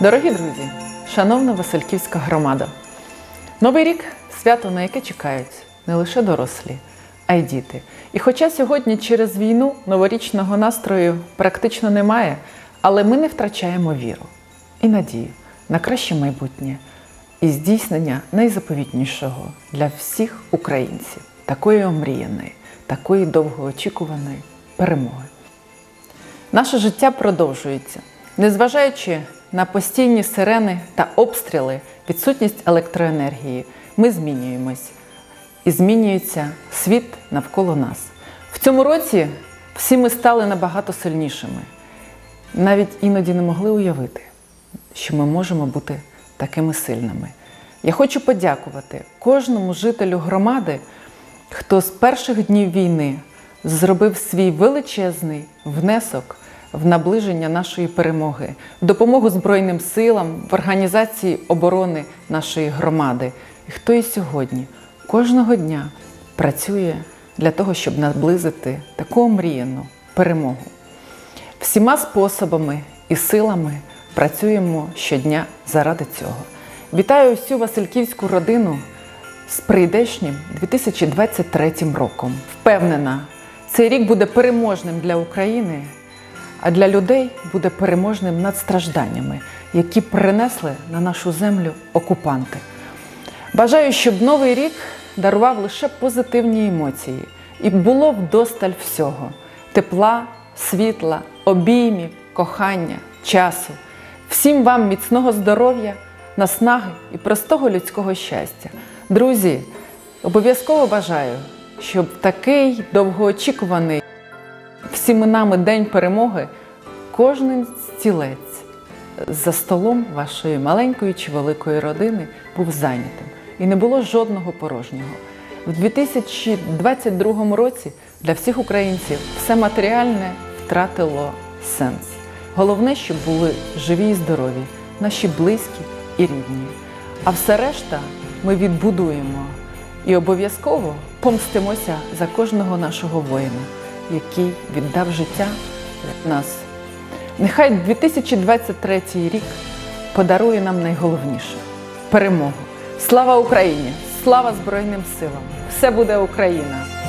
Дорогі друзі, шановна Васильківська громада, Новий рік свято, на яке чекають не лише дорослі, а й діти. І хоча сьогодні через війну новорічного настрою практично немає, але ми не втрачаємо віру і надію на краще майбутнє і здійснення найзаповітнішого для всіх українців такої омріяної, такої довгоочікуваної перемоги. Наше життя продовжується. Незважаючи на постійні сирени та обстріли, відсутність електроенергії, ми змінюємось і змінюється світ навколо нас. В цьому році всі ми стали набагато сильнішими. Навіть іноді не могли уявити, що ми можемо бути такими сильними. Я хочу подякувати кожному жителю громади, хто з перших днів війни зробив свій величезний внесок в наближення нашої перемоги, допомогу Збройним силам, в організації оборони нашої громади. І хто і сьогодні кожного дня працює для того, щоб наблизити таку омріяну перемогу. Всіма способами і силами працюємо щодня заради цього. Вітаю всю Васильківську родину з прийдешнім 2023 роком. Впевнена, цей рік буде переможним для України, а для людей буде переможним над стражданнями, які принесли на нашу землю окупанти. Бажаю, щоб новий рік дарував лише позитивні емоції і було вдосталь всього: тепла, світла, обіймів, кохання, часу. Всім вам міцного здоров'я, наснаги і простого людського щастя. Друзі, обов'язково бажаю, щоб такий довгоочікуваний всіми нами День перемоги кожен стілець за столом вашої маленької чи великої родини був зайнятим і не було жодного порожнього. В 2022 році для всіх українців все матеріальне втратило сенс. Головне, щоб були живі і здорові, наші близькі і рідні. А все решта ми відбудуємо і обов'язково помстимося за кожного нашого воїна, який віддав життя за нас. Нехай 2023 рік подарує нам найголовніше перемогу. Слава Україні! Слава Збройним силам! Все буде Україна!